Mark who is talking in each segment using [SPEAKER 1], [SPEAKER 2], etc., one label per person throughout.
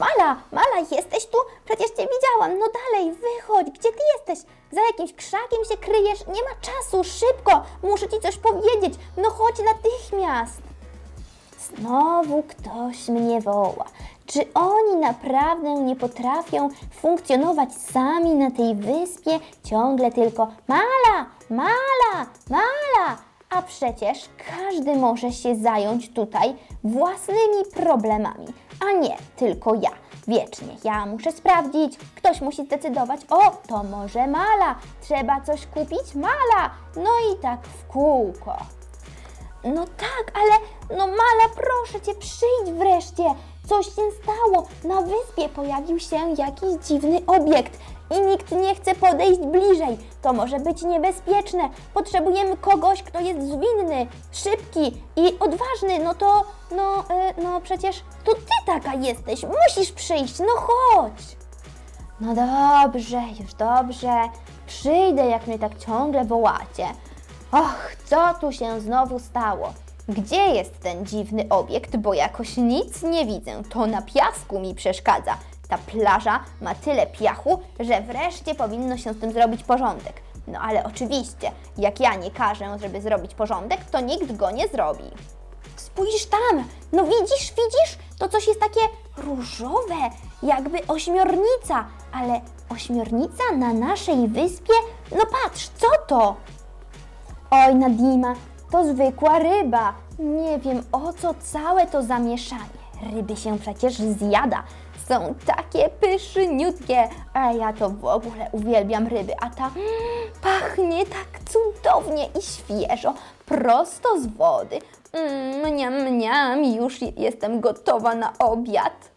[SPEAKER 1] Mala, Mala, jesteś tu? Przecież cię widziałam. No dalej, wychodź. Gdzie ty jesteś? Za jakimś krzakiem się kryjesz? Nie ma czasu, szybko. Muszę ci coś powiedzieć. No chodź natychmiast. Znowu ktoś mnie woła. Czy oni naprawdę nie potrafią funkcjonować sami na tej wyspie? Ciągle tylko mala, mala, mala. A przecież każdy może się zająć tutaj własnymi problemami, a nie tylko ja. Wiecznie ja muszę sprawdzić, ktoś musi zdecydować, o, to może mala, trzeba coś kupić, mala. No i tak w kółko. No tak, ale no Mala, proszę cię, przyjdź wreszcie. Coś się stało. Na wyspie pojawił się jakiś dziwny obiekt i nikt nie chce podejść bliżej. To może być niebezpieczne. Potrzebujemy kogoś, kto jest zwinny, szybki i odważny. No to, no, y, no przecież to ty taka jesteś. Musisz przyjść, no chodź. No dobrze, już dobrze. Przyjdę, jak mnie tak ciągle wołacie. Och, co tu się znowu stało? Gdzie jest ten dziwny obiekt, bo jakoś nic nie widzę. To na piasku mi przeszkadza. Ta plaża ma tyle piachu, że wreszcie powinno się z tym zrobić porządek. No ale oczywiście, jak ja nie każę, żeby zrobić porządek, to nikt go nie zrobi. Spójrz tam! No widzisz, widzisz? To coś jest takie różowe, jakby ośmiornica, ale ośmiornica na naszej wyspie? No patrz, co to? Oj, Nadima, to zwykła ryba. Nie wiem o co całe to zamieszanie. Ryby się przecież zjada. Są takie pyszniutkie, a ja to w ogóle uwielbiam ryby, a ta pachnie tak cudownie i świeżo, prosto z wody. Mm, mniam, mniam, już jestem gotowa na obiad.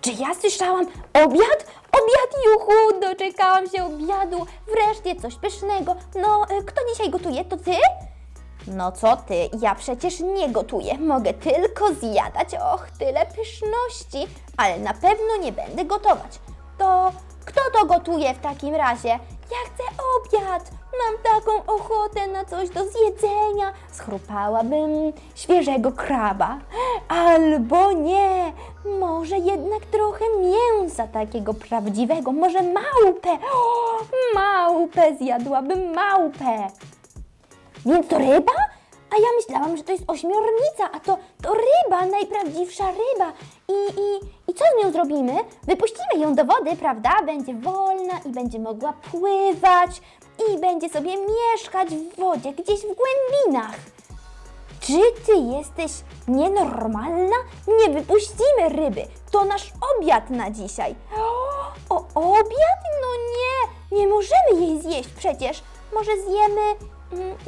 [SPEAKER 1] Czy ja słyszałam obiad? Obiad, juchu! Doczekałam się obiadu. Wreszcie coś pysznego. No, y, kto dzisiaj gotuje? To ty? No co ty? Ja przecież nie gotuję. Mogę tylko zjadać. Och, tyle pyszności. Ale na pewno nie będę gotować. To kto to gotuje w takim razie? Ja chcę obiad. Mam taką ochotę na coś do zjedzenia. Schrupałabym świeżego kraba. Albo nie. Może jednak trochę mięsa takiego prawdziwego. Może małpę. O, małpę zjadłabym małpę. Więc to ryba? A ja myślałam, że to jest ośmiornica, a to, to ryba, najprawdziwsza ryba. I, i, I co z nią zrobimy? Wypuścimy ją do wody, prawda? Będzie wolna i będzie mogła pływać i będzie sobie mieszkać w wodzie, gdzieś w głębinach. Czy ty jesteś nienormalna? Nie wypuścimy ryby. To nasz obiad na dzisiaj. O, obiad? No nie, nie możemy jej zjeść przecież. Może zjemy,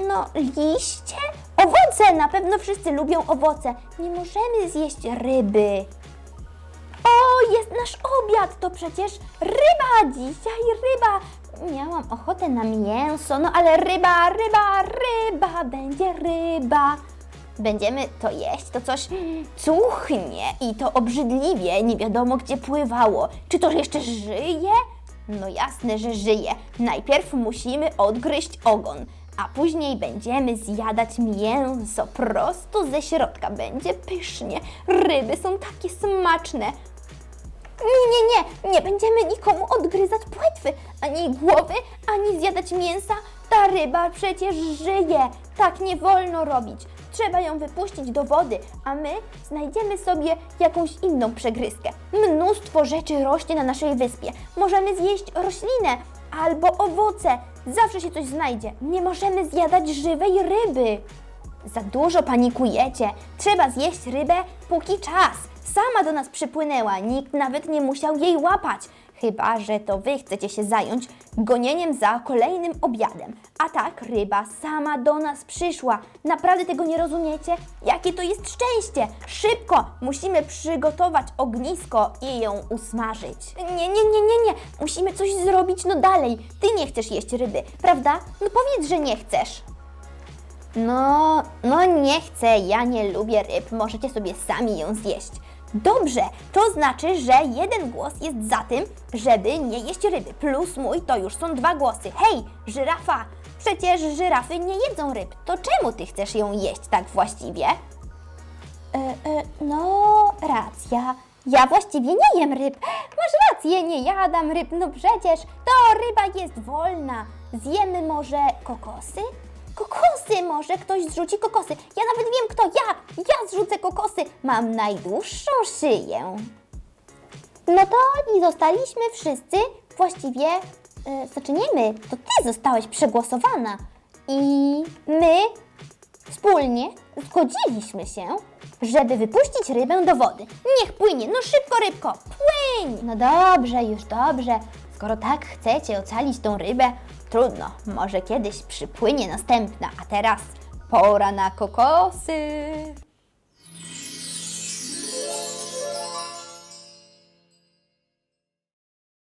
[SPEAKER 1] no, liście? Owoce, na pewno wszyscy lubią owoce. Nie możemy zjeść ryby. O, jest nasz obiad, to przecież ryba, dzisiaj ryba. Miałam ochotę na mięso, no ale ryba, ryba, ryba, będzie ryba. Będziemy to jeść, to coś cuchnie i to obrzydliwie, nie wiadomo gdzie pływało. Czy to jeszcze żyje? No jasne, że żyje. Najpierw musimy odgryźć ogon, a później będziemy zjadać mięso prosto ze środka. Będzie pysznie. Ryby są takie smaczne. Nie, nie, nie, nie będziemy nikomu odgryzać płetwy, ani głowy, ani zjadać mięsa. Ta ryba przecież żyje. Tak nie wolno robić. Trzeba ją wypuścić do wody, a my znajdziemy sobie jakąś inną przegryzkę. Mnóstwo rzeczy rośnie na naszej wyspie. Możemy zjeść roślinę albo owoce. Zawsze się coś znajdzie. Nie możemy zjadać żywej ryby. Za dużo panikujecie. Trzeba zjeść rybę, póki czas. Sama do nas przypłynęła, nikt nawet nie musiał jej łapać. Chyba, że to wy chcecie się zająć gonieniem za kolejnym obiadem. A tak, ryba sama do nas przyszła. Naprawdę tego nie rozumiecie? Jakie to jest szczęście! Szybko! Musimy przygotować ognisko i ją usmażyć. Nie, nie, nie, nie, nie. Musimy coś zrobić no dalej. Ty nie chcesz jeść ryby, prawda? No powiedz, że nie chcesz. No, no nie chcę, ja nie lubię ryb, możecie sobie sami ją zjeść. Dobrze, to znaczy, że jeden głos jest za tym, żeby nie jeść ryby, plus mój to już są dwa głosy. Hej, żyrafa, przecież żyrafy nie jedzą ryb, to czemu ty chcesz ją jeść tak właściwie? E, e, no, racja, Ja właściwie nie jem ryb. Masz rację, nie jadam ryb. No przecież to ryba jest wolna. Zjemy może kokosy? Kokosy może ktoś zrzuci kokosy. Ja nawet wiem kto. Ja! Ja zrzucę kokosy. Mam najdłuższą szyję. No to i zostaliśmy wszyscy właściwie, e, znaczy nie my, to ty zostałeś przegłosowana. I my wspólnie zgodziliśmy się, żeby wypuścić rybę do wody. Niech płynie, no szybko rybko, płyń! No dobrze, już dobrze. Skoro tak chcecie ocalić tą rybę, trudno, może kiedyś przypłynie następna, a teraz pora na kokosy.